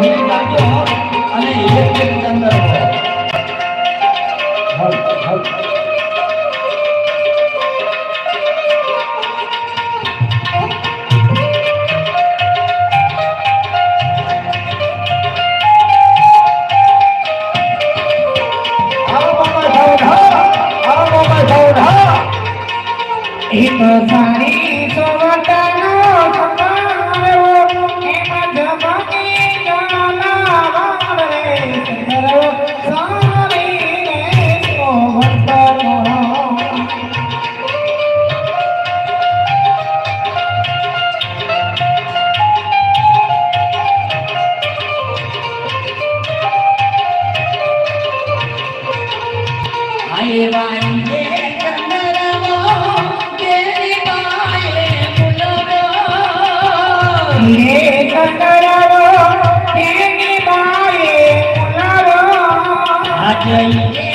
જમીન નાખ્યો અને ઇલેક્ટ્રિક અંદર Thank you.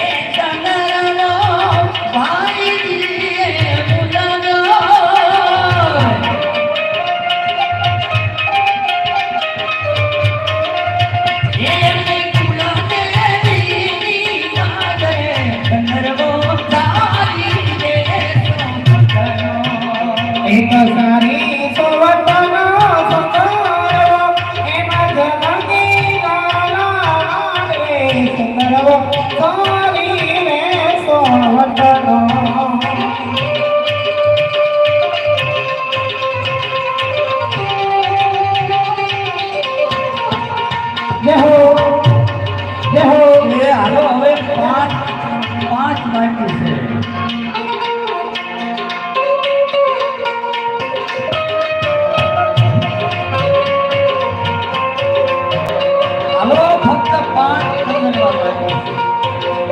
પાઠ બનવા માટે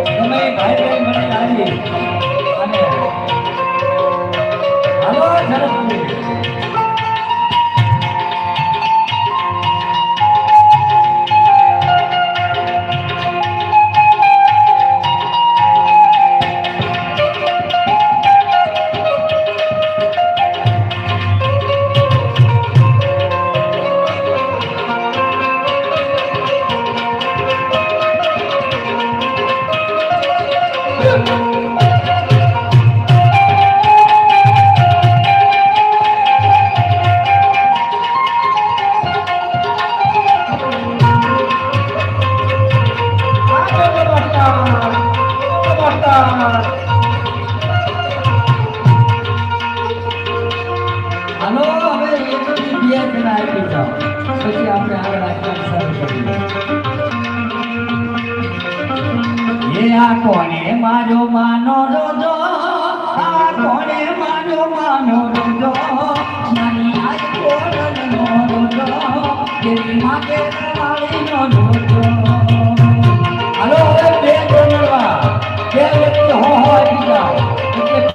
તમે અને હાલો સમજાવો પછી આપણે આગળ આખ્યાન શરૂ કરીએ એ આ કોને મારો માનો રોજો આ કોને મારો માનો રોજો મારી આ કોરનો રોજો તેરી માગે માળીનો રોજો હલો હવે બે ગોળવા બે વ્યક્તિ હો હોય બીજા